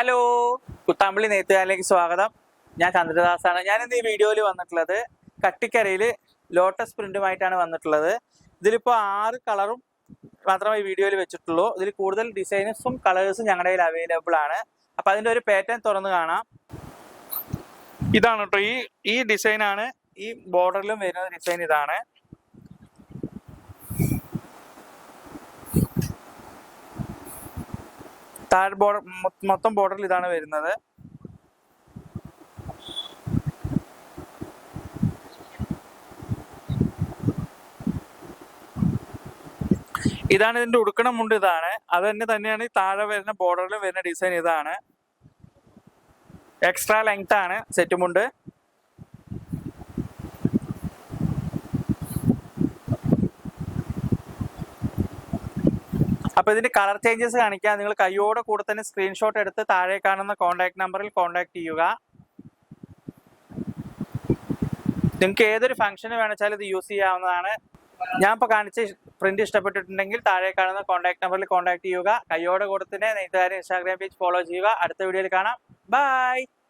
Hello Kuthampully നെയ്ത്തുകാരിലേക്ക് സ്വാഗതം. ഞാൻ ചന്ദ്രദാസാണ്. ഞാൻ ഇന്ന് ഈ വീഡിയോയിൽ വന്നിട്ടുള്ളത് കട്ടിക്കരയിൽ ലോട്ടസ് പ്രിന്റുമായിട്ടാണ് വന്നിട്ടുള്ളത്. ഇതിലിപ്പോൾ ആറ് കളറും മാത്രമേ ഈ വീഡിയോയിൽ വെച്ചിട്ടുള്ളൂ. ഇതിൽ കൂടുതൽ ഡിസൈൻസും കളേഴ്സും ഞങ്ങളുടെ കയ്യിൽ അവൈലബിൾ ആണ്. അപ്പം അതിന്റെ ഒരു പാറ്റേൺ തുറന്ന് കാണാം. ഇതാണ് കേട്ടോ ഈ ഈ ഡിസൈനാണ് ഈ ബോർഡറിലും വരുന്ന ഡിസൈൻ ഇതാണ്. താഴെ ബോർഡർ മൊത്തം ബോർഡറിൽ ഇതാണ് വരുന്നത്. ഇതാണ് ഇതിന്റെ ഉടുക്കണ മുണ്ട് ഇതാണ്. അത് തന്നെ തന്നെയാണ് ഈ താഴെ വരുന്ന ബോർഡറിൽ വരുന്ന ഡിസൈൻ ഇതാണ്. എക്സ്ട്രാ ലെങ്ത് ആണ് സെറ്റ് മുണ്ട്. അപ്പൊ ഇതിന്റെ കളർ ചേഞ്ചസ് കാണിക്കാൻ നിങ്ങൾ കൈയോടെ കൂടെ തന്നെ സ്ക്രീൻഷോട്ട് എടുത്ത് താഴെ കാണുന്ന കോൺടാക്ട് നമ്പറിൽ കോൺടാക്ട് ചെയ്യുക. നിങ്ങൾക്ക് ഏതൊരു ഫംഗ്ഷന് വേണമെച്ചാലും ഇത് യൂസ് ചെയ്യാവുന്നതാണ്. ഞാൻ ഇപ്പോൾ കാണിച്ച പ്രിന്റ് ഇഷ്ടപ്പെട്ടിട്ടുണ്ടെങ്കിൽ താഴെ കാണുന്ന കോൺടാക്ട് നമ്പറിൽ കോൺടാക്ട് ചെയ്യുക. കൈയോടെ കൂടെ തന്നെ നെയ്ത്തുകാരൻ ഇൻസ്റ്റാഗ്രാം പേജ് ഫോളോ ചെയ്യുക. അടുത്ത വീഡിയോയിൽ കാണാം. ബൈ